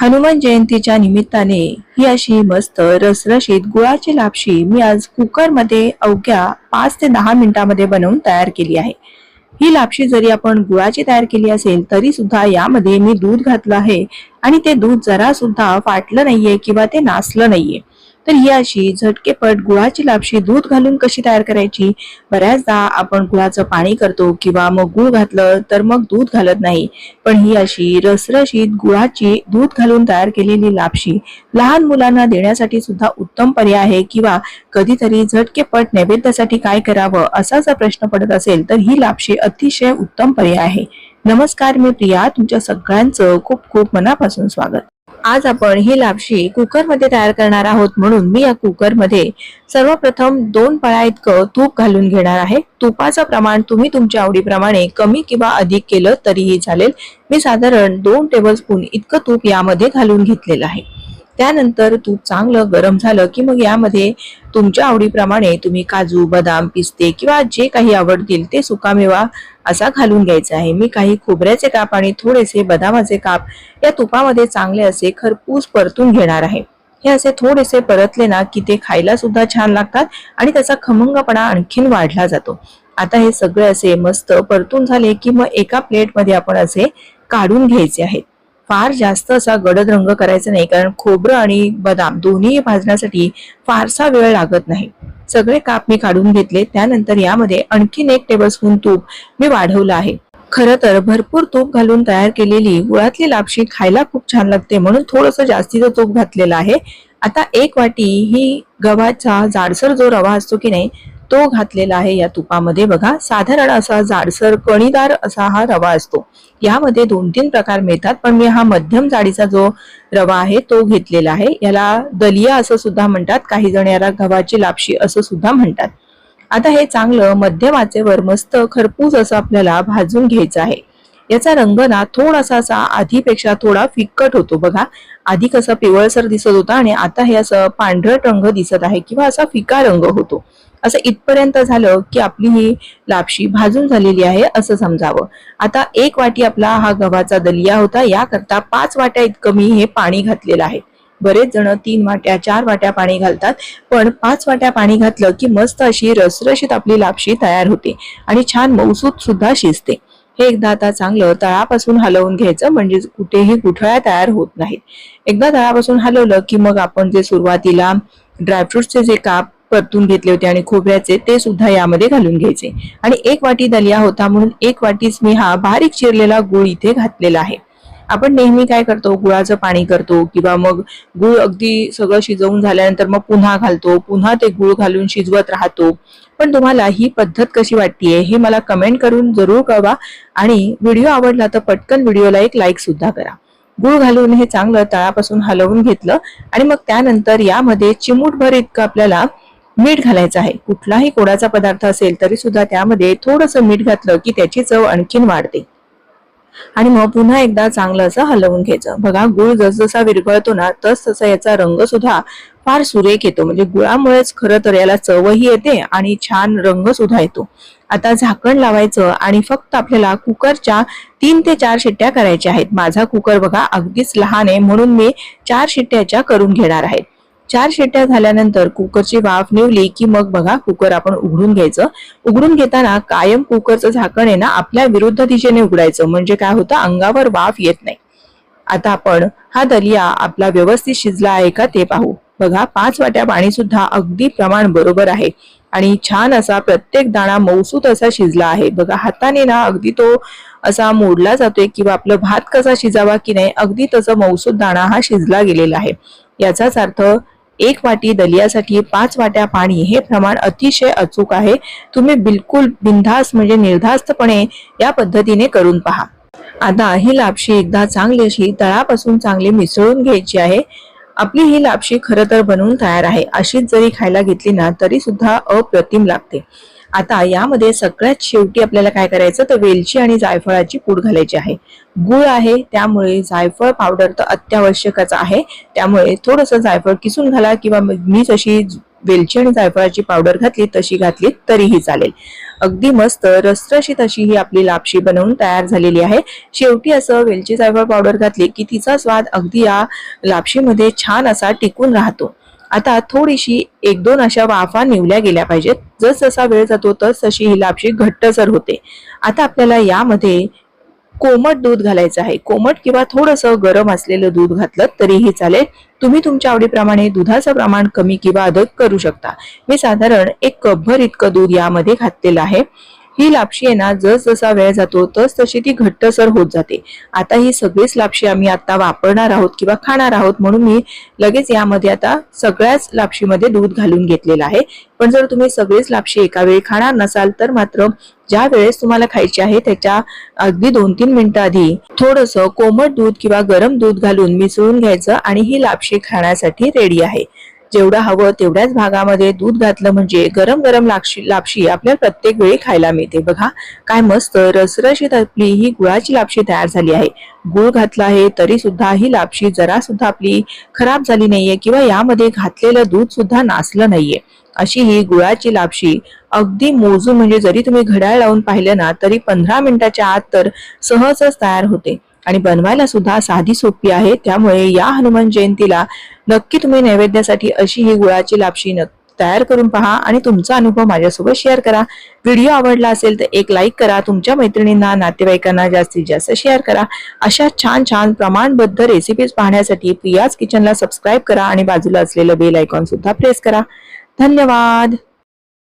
हनुमान जयंतीच्या निमित्ताने ही अशी मस्त रसरशीत गुळाची लापशी मी आज कुकरमध्ये अवघ्या पाच ते दहा मिनिटांमध्ये बनवून तयार केली आहे. ही लापशी जरी आपण गुळाची तयार केली असेल तरी सुद्धा यामध्ये मी दूध घातलं आहे आणि ते दूध जरा सुद्धा फाटलं नाहीये किंवा ते नासलं नाहीये. तर ही अशी झटकेपट गुळाची लापशी दूध घालून कशी तयार करायची? बऱ्याचदा आपण गुळाचं पाणी करतो किंवा मग गुळ घातलं तर मग दूध घालत नाही. पण ही अशी रसरशीत गुळाची दूध घालून तयार केलेली लापशी लहान मुलांना देण्यासाठी सुद्धा उत्तम पर्याय आहे किंवा कधीतरी झटकेपट नैवेद्यासाठी काय करावं असा जर प्रश्न पडत असेल तर ही लापशी अतिशय उत्तम पर्याय आहे. नमस्कार मी प्रिया तुमच्या सगळ्यांचं खूप खूप मनापासून स्वागत. आज आपण ही लापशी कुकरमध्ये तयार करणार आहोत म्हणून मी या कुकरमध्ये सर्वप्रथम दोन पळ्या इतकं तूप घालून घेणार आहे. तुपाचं प्रमाण तुम्ही तुमच्या आवडीप्रमाणे कमी किंवा अधिक केलं तरीही चालेल. मी साधारण दोन टेबलस्पून इतकं तूप यामध्ये घालून घेतलेलं आहे. त्यानंतर तूप चांगलं गरम झालं की मग यामध्ये तुमच्या आवडीप्रमाणे तुम्ही काजू बदाम पिस्ते किंवा जे काही आवडतील ते सुकामेवा असा घालून घ्यायचा आहे. मी काही खोबऱ्याचे काप आणि थोडेसे बदामाचे काप या तुपामध्ये चांगले असे खरपूस परतून घेणार आहे. हे असे थोडेसे परतले ना की ते खायला सुद्धा छान लागतात आणि त्याचा खमंगपणा आणखीन वाढला जातो. आता हे सगळे असे मस्त परतून झाले की मग एका प्लेटमध्ये आपण असे काढून घ्यायचे आहेत. फार जास्त असा गडद रंग करायचा नाही कारण खोबरं आणि बदाम दोन्ही भाजण्यासाठी फारसा वेळ लागत नाही. सगळे काप मी काढून घेतले त्यानंतर यामध्ये आणखीन एक टेबलस्पून तूप मी वाढवलं आहे. खरं तर भरपूर तूप घालून तयार केलेली गुळातली लापशी खायला खूप छान लागते म्हणून थोडंसं जास्तीचं तूप घातलेलं आहे. आता एक वाटी ही गव्हाचा जाडसर जो रवा असतो की नाही तो घातलेला आहे या तुपामध्ये. बघा साधारण असा जाडसर कणीदार असा हा रवा असतो. यामध्ये दोन तीन प्रकार मिळतात पण मी हा मध्यम जाडीचा जो रवा आहे तो घेतलेला आहे. याला दलिया असं सुद्धा म्हणतात. काही जण याला गव्हाची लापशी असं सुद्धा म्हणतात. आता हे चांगलं मध्यम आचेवर मस्त खरपूस असं आपल्याला भाजून घ्यायचं आहे. याचा रंग ना थोडासा असा आधीपेक्षा थोडा फिक्कट होतो. बघा आधी कसं पिवळसर दिसत होता आणि आता हे असं पांढरट रंग दिसत आहे किंवा असा फिका रंग होतो. असं इथपर्यंत झालं की आपली ही लापशी भाजून झालेली आहे असं समजावं. आता एक वाटी आपला हा गव्हाचा दलिया होता याकरता पाच वाट्या इतकं मी हे पाणी घातलेलं आहे. बरेच जण तीन वाट्या चार वाट्या पाणी घालतात पण पाच वाट्या पाणी घातलं की मस्त अशी रसरशीत आपली लापशी तयार होते आणि छान मौसूत सुद्धा शिजते. हे एकदा आता चांगलं तळापासून हलवून घ्यायचं म्हणजे कुठेही गुठळ्या तयार होत नाहीत. एकदा तळापासून हलवलं की मग आपण जे सुरुवातीला ड्रायफ्रुट्सचे जे काप परतून घेतले होते आणि खोबऱ्याचे ते सुद्धा यामध्ये घालून घ्यायचे. आणि एक वाटी दलिया होता म्हणून एक वाटीच मी हा बारीक चिरलेला गुळ इथे घातलेला आहे. आपण नेहमी काय करतो? गुळाचं पाणी करतो किंवा मग गुळ अगदी सगळं शिजवून झाल्यानंतर मग पुन्हा घालतो पुन्हा ते गुळ घालून शिजवत राहतो. पण तुम्हाला ही पद्धत कशी वाटतीये हे मला कमेंट करून जरूर कळवा आणि व्हिडिओ आवडला तर पटकन व्हिडिओला एक लाईक सुद्धा करा. गुळ घालून हे चांगलं तळापासून हलवून घेतलं आणि मग त्यानंतर यामध्ये चिमूटभर इतकं आपल्याला मीठ घालायचं आहे. कुठलाही कोडाचा पदार्थ असेल तरी सुद्धा त्यामध्ये थोडंसं मीठ घातलं की त्याची चव आणखीन वाढते. आणि मग पुन्हा एकदा चांगलं असं हलवून घ्यायचं. बघा गुळ जसजसा विरघळतो ना तस तसा याचा रंग सुद्धा फार सुरेख येतो. म्हणजे गुळामुळेच खरं तर याला चवही येते आणि छान रंग सुद्धा येतो. आता झाकण लावायचं आणि फक्त आपल्याला कुकरच्या तीन ते चार शिट्ट्या करायच्या आहेत. माझा कुकर बघा अगदीच लहान आहे म्हणून मी चार शिट्ट्याच्या करून घेणार आहेत चार शेट्ट्या झाल्यानंतर कुकरची वाफ निवली की मग बघा कुकर आपण उघडून घ्यायचं. उघडून घेताना कायम कुकरचं झाकण आहे ना आपल्या विरुद्ध दिशेने उघडायचं. म्हणजे काय होतं? अंगावर वाफ येत नाही. आता आपण हा दलिया आपला व्यवस्थित शिजला आहे का ते पाहू. बघा पाच वाट्या पाणी सुद्धा अगदी प्रमाण बरोबर आहे. आणि छान असा प्रत्येक दाणा मौसूत असा शिजला आहे. बघा हाताने ना अगदी तो असा मोडला जातोय किंवा आपलं भात कसा शिजावा की नाही अगदी तसं मौसूत दाणा हा शिजला गेलेला आहे. याचाच अर्थ एक वाटी दलियासाठी पाच वाट्या पाणी हे प्रमाण अतिशय अचूक आहे. तुम्ही बिलकुल बिनधास्त म्हणजे निर्धास्तपणे या पद्धतीने करून पहा. आता ही लापशी एकदा चांगली अशी तळापासून चांगली मिसळून घ्यायची आहे. आपली ही लापशी खरं तर बनवून तयार आहे. अशीच जरी खायला घेतली ना तरी सुद्धा अप्रतिम लागते. आता यामध्ये सगळ्यात शेवटी आपल्याला काय करायचं तर वेलची आणि जायफळाची पूड घालायची आहे. गुळ आहे त्यामुळे जायफळ पावडर तर अत्यावश्यकच आहे. त्यामुळे थोडंसं जायफळ किसून घाला किंवा मी जशी वेलची आणि जायफळाची पावडर घातली तशी घातली तरीही चालेल. अगदी मस्त रसरशीत अशी ही आपली लापशी बनवून तयार झालेली आहे. शेवटी असं वेलची जायफळ पावडर घातली की तिचा स्वाद अगदी या लापशीमध्ये छान असा टिकून राहतो. आता थोडीशी एक दोन अशा वाफा निवल्या गेल्या पाहिजेत. जस जसा वेळ जातो तस तशी ही लापशी घट्टसर होते. आता आपल्याला यामध्ये कोमट दूध घालायचं आहे. कोमट किंवा थोडंसं गरम असलेलं दूध घातलं तरीही चालेल. तुम्ही तुमच्या आवडीप्रमाणे दुधाचं प्रमाण कमी किंवा अधिक करू शकता. मी साधारण एक कपभर इतकं दूध यामध्ये घातलेलं आहे. ही लापशी आहे ना जस जसा वेळ जातो तस तशी ती घट्टसर होत जाते. आता ही सगळीच लापशी आम्ही आता वापरणार आहोत किंवा खाणार आहोत म्हणून मी लगेच यामध्ये आता सगळ्याच लापशीमध्ये दूध घालून घेतलेलं आहे. पण जर तुम्ही सगळीच लापशी एका वेळी खाणार नसाल तर मात्र ज्या वेळेस तुम्हाला खायची आहे त्याच्या अगदी दोन तीन मिनिटं आधी थोडस कोमट दूध किंवा गरम दूध घालून मिसळून घ्यायचं आणि ही लापशी खाण्यासाठी रेडी आहे. जेवढं हवं तेवढ्याच भागामध्ये दूध घातलं म्हणजे गरम गरम लापशी लापशी आपल्याला प्रत्येक वेळी खायला मिळते. बघा काय मस्त रसरशीत आपली ही गुळाची लापशी तयार झाली आहे. गुळ घातला आहे तरी सुद्धा ही लापशी जरा सुद्धा आपली खराब झाली नाहीये किंवा यामध्ये घातलेलं दूध सुद्धा नासलं नाहीये. अशी ही गुळाची लापशी अगदी मोजून म्हणजे जरी तुम्ही घड्याळ लावून पाहिलं ना तरी पंधरा मिनिटाच्या आत तर सहजच तयार होते. आणि बनवायला सुद्धा साधी सोपी आहे. त्यामुळे या हनुमान जयंतीला नक्की तुम्ही नैवेद्यासाठी अशी ही गुळाची लापशी न तयार करून पहा आणि तुमचा अनुभव माझ्यासोबत शेअर करा. व्हिडिओ आवडला असेल तर एक लाईक करा. तुमच्या मैत्रिणींना नातेवाईकांना जास्तीत जास्त शेअर करा. अशा छान छान प्रमाणबद्ध रेसिपीज पाहण्यासाठी प्रियाज किचनला सबस्क्राईब करा आणि बाजूला असलेलं बेल आयकॉन सुद्धा प्रेस करा. धन्यवाद!